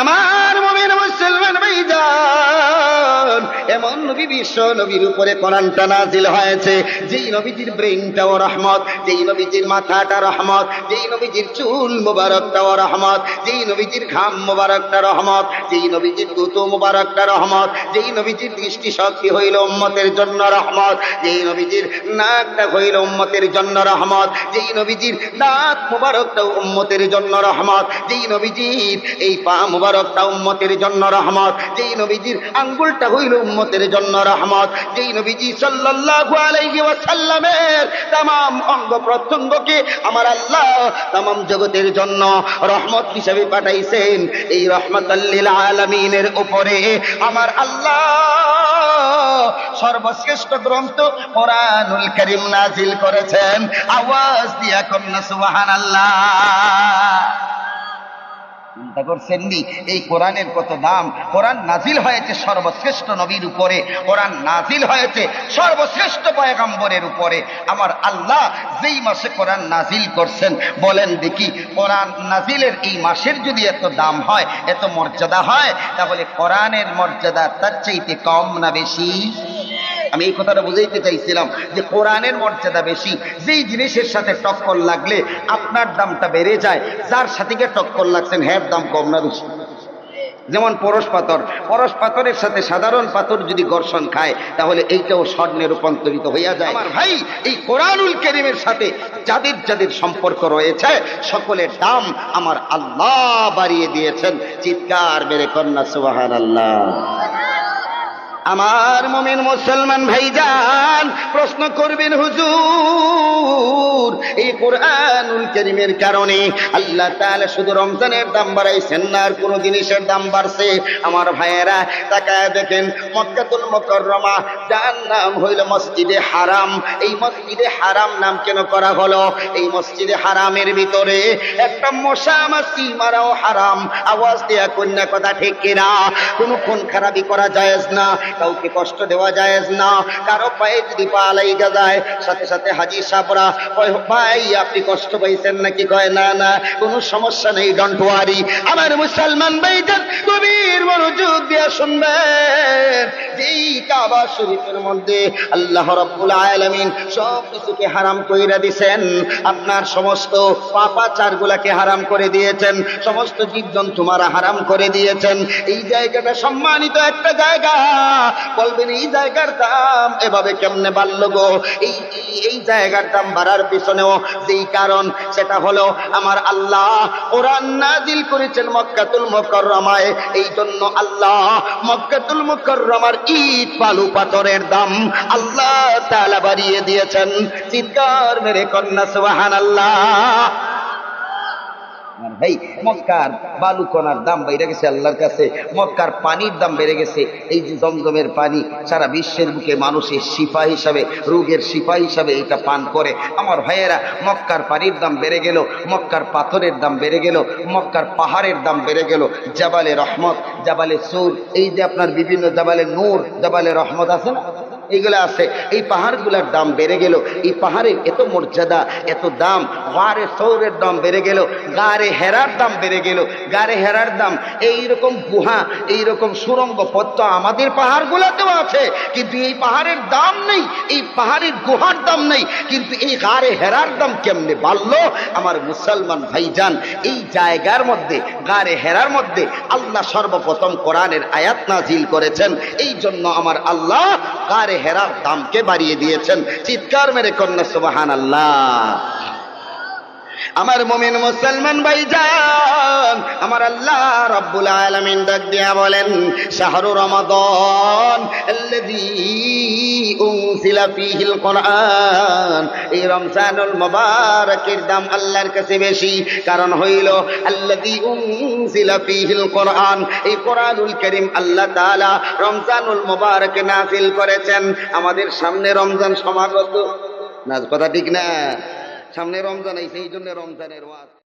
আমার এমন নবী বিশ্ব নবীর উপরে কোরআনটা নাজিল হয়েছে যেই নবীজির ব্রেনটাও রহমত যেই নবীজির মাথাটা রহমত যেই নবীজির চুল মুবারকটাও রহমত যেই নবীজির ঘাম মুবারকটা রহমত যেই নবীজির দুতো মুবারকটা রহমত যেই নবীজির দৃষ্টি শক্তি হইল উম্মতের জন্য রহমত যেই নবীজির নাকটা হইল উম্মতের জন্য রহমত যেই নবীজির দাঁত মুবারকটা উম্মতের জন্য রহমত যেই নবীজির এই পা মুবারকটা উম্মতের জন্য রহমত যেই নবীজির আঙ্গুলটা হইল উম্মতের জগতের জন্য রহমত। যেই নবীজি সাল্লাল্লাহু আলাইহি ওয়াসাল্লামের তাম অঙ্গ প্রত্যঙ্গকে আমার আল্লাহ তাম জগতের জন্য রহমত হিসেবে পাঠাইছেন, এই রহমত আল্লিল আলমিনের উপরে আমার আল্লাহ সর্বশ্রেষ্ঠ গ্রন্থ কোরআনুল করিম নাজিল করেছেন। আওয়াজ দিয়া কন্যা সুবহানাল্লাহ। চিন্তা করছেন নি এই কোরআনের কত দাম কোরআন নাজিল হয়েছে সর্বশ্রেষ্ঠ নবীর উপরে, কোরআন নাজিল হয়েছে সর্বশ্রেষ্ঠ পয়গাম্বরের উপরে। আমার আল্লাহ যেই মাসে কোরআন নাজিল করছেন, বলেন দেখি, কোরআন নাজিলের এই মাসের যদি এত দাম হয়, এত মর্যাদা হয়, তাহলে কোরআনের মর্যাদা তার চাইতে কম না বেশি? আমি এই কথাটা বুঝাইতে চাইছিলাম যে কোরআনের মর্যাদা বেশি। যেই জিনিসের সাথে টক্কর লাগলে আপনার দামটা বেড়ে যায়, যার সাথে গিয়ে টক্কর লাগছেন হ্যার দাম কম না বেশি। যেমন পরশ পাথর। পরশ পাথরের সাথে সাধারণ পাথর যদি ঘর্ষণ খায়, তাহলে এইটাও স্বর্ণে রূপান্তরিত হইয়া যায়। আমার ভাই, এই কোরআনুল করিমের সাথে যাদের যাদের সম্পর্ক রয়েছে, সকলের দাম আমার আল্লাহ বাড়িয়ে দিয়েছেন। চিৎকার বেড়ে কন্যা সুবাহান আল্লাহ আমার মমিন মুসলমান ভাইজান, প্রশ্ন করবেন হুজুর, এই কোরআনুল করিমের কারণে আল্লাহ তাআলা শুধু রমজানের দাম বাড়াইছেন না, আর কোনো জিনিসের দাম বাড়ছে। আমার ভাইয়েরা, তাকায় দেখেন, মক্কাতুল মুকাররমা, যার নাম হইল মসজিদে হারাম। এই মসজিদে হারাম নাম কেন করা হলো? এই মসজিদে হারামের ভিতরে একটা মশা মাছি মারাও হারাম। আওয়াজ দেয়া কন্যা কথা ঠিক কিনা? কোনো খুন খারাপি করা যায়জ না। কাউকে কষ্ট দেওয়া যায়জ না। কারও পায়ে যদি পা লাইগা যায়, সাথে সাথে হাজি সাহরা কয়, ভাই, আপনি কষ্ট পাইছেন নাকি? কয়, না না, কোনো সমস্যা নেই ডন্ট ওয়ারি আমার মুসলমান ভাইজান, গভীর মনোযোগ দিয়ে শুনবেন। যেই কাবা শরীফের মধ্যে আল্লাহ রাব্বুল আলামিন সব কিছুকে হারাম কইরা দিছেন, আপনার সমস্ত পাপাচার গুলাকে হারাম করে দিয়েছেন, সমস্ত জীবজন্তু মারা হারাম করে দিয়েছেন। এই জায়গাটা সম্মানিত একটা জায়গা। বলবেন, এই জায়গার দাম এভাবে কেমনে বাড়ল গো? এই, এই- জায়গার দাম বাড়ার পিছনেও যেই কারণ, সেটা হলো আমার আল্লাহ কোরআন নাজিল করেছেন মক্কাতুল মুকাররমায়। এই জন্য আল্লাহ মক্কাতুল মুকাররমার ইট, বালু, পাথরের দাম আল্লাহ তাআলা বাড়িয়ে দিয়েছেন। চিৎকার মেরে কন্যা, সুবহানাল্লাহ। আমার ভাই, মক্কার বালু কণার দাম বেড়ে গেছে আল্লাহর কাছে, মক্কার পানির দাম বেড়ে গেছে। এই যে জমজমের পানি, সারা বিশ্বের বুকে মানুষের শিফা হিসাবে, রোগের শিফা হিসাবে এটা পান করে। আমার ভাইয়েরা, মক্কার পানির দাম বেড়ে গেল, মক্কার পাথরের দাম বেড়ে গেল, মক্কার পাহাড়ের দাম বেড়ে গেল। জাবালে রহমত, জাবালে সুর, এই যে আপনার বিভিন্ন জাবালে নূর, জাবালে রহমত আছে না? এইগুলো আছে। এই পাহাড়গুলোর দাম বেড়ে গেল। এই পাহাড়ের এত মর্যাদা, এত দাম, গারে সৌরের দাম বেড়ে গেল, গারে হেরার দাম বেড়ে গেল, গারে হেরার দাম। এই রকম গুহা এই রকম সুরঙ্গ পথ তো আমাদের পাহাড়গুলোতেও আছে। কিন্তু এই পাহাড়ের দাম নেই, এই পাহাড়ের গুহার দাম নেই। কিন্তু এই গারে হেরার দাম কেমনে বাড়লো? আমার মুসলমান ভাইজান, এই জায়গার মধ্যে গারে হেরার মধ্যে আল্লাহ সর্বপ্রথম কোরআনের আয়াত নাজিল করেছেন। এই জন্য আমার আল্লাহ গারে হেরার দামকে বাড়িয়ে দিয়েছেন। চিৎকার মেরে কন্যা সুবাহান আল্লাহ আমার মমিন মুসলমান ভাইজান, আমার আল্লাহ রব্বুল আলামিন ডাক দিয়া বলেন, শাহরু রমাদান ফীহিল কোরআন এই রমজানুল মুবারকের দাম আল্লাহর কাছে বেশি, কারণ হইল আল্লাযী উনজিলা ফীহিল কোরআন এই কোরআনুল কারীম আল্লাহ তাআলা রমজানুল মুবারকে নাযিল করেছেন। আমাদের সামনে রমজান সমাগত। না কথা ঠিক না? সামনে রমজান আইছে এই জন্য রমজানের ওয়াজ।